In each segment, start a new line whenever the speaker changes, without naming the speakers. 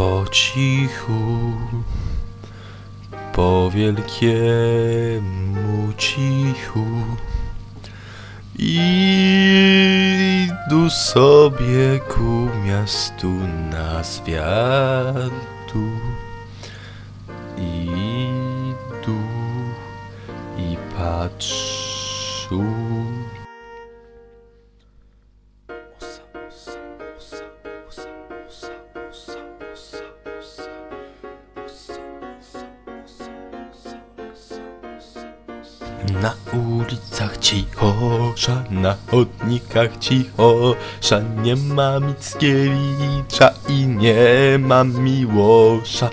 po cichu, po wielkiemu cichu. Idu sobie ku miastu na zwiadu. Idu i patrzą. Na ulicach cichosza, na chodnikach cichosza, nie ma Mickiewicza i nie ma Miłosza.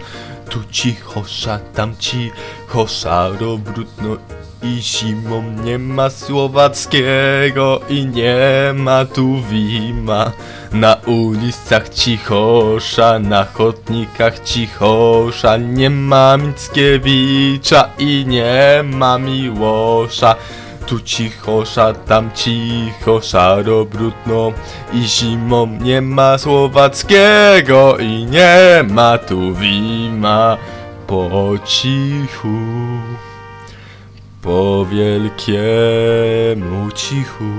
Tu cichosza, tam cichosza, brudno i zimą nie ma Słowackiego i nie ma tu Wima. Na ulicach cichosza, na chodnikach cichosza, nie ma Mickiewicza i nie ma Miłosza. Tu cichosza, tam cicho, szaro, brudno i zimą nie ma Słowackiego i nie ma tu Wima. Po cichu po wielkiemu cichu.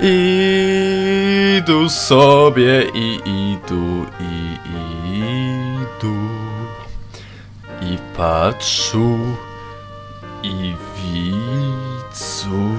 Idu sobie i idu i idu i patrzą i widzą.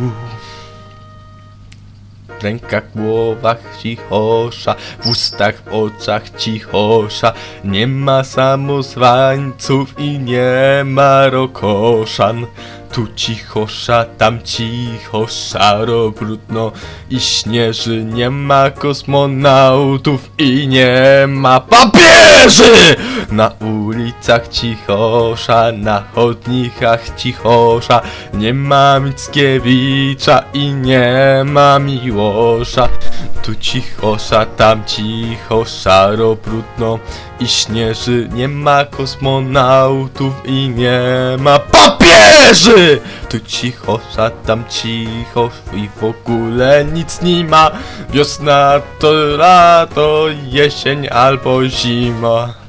W rękach, głowach cichosza, w ustach, w oczach cichosza. Nie ma samozwańców i nie ma rokoszan. Tu cichosza, tam cicho, szaro, brudno i śnieży. Nie ma kosmonautów i nie ma papieży! Na ulicach cichosza, na chodnikach cichosza. Nie ma Mickiewicza i nie ma Miłosza. Tu cichosza, tam cicho, szaro, brudno i śnieży. Nie ma kosmonautów i nie ma papieży! Tu cichosza, tam cicho i w ogóle nic nie ma. Wiosna to lato, jesień albo zima.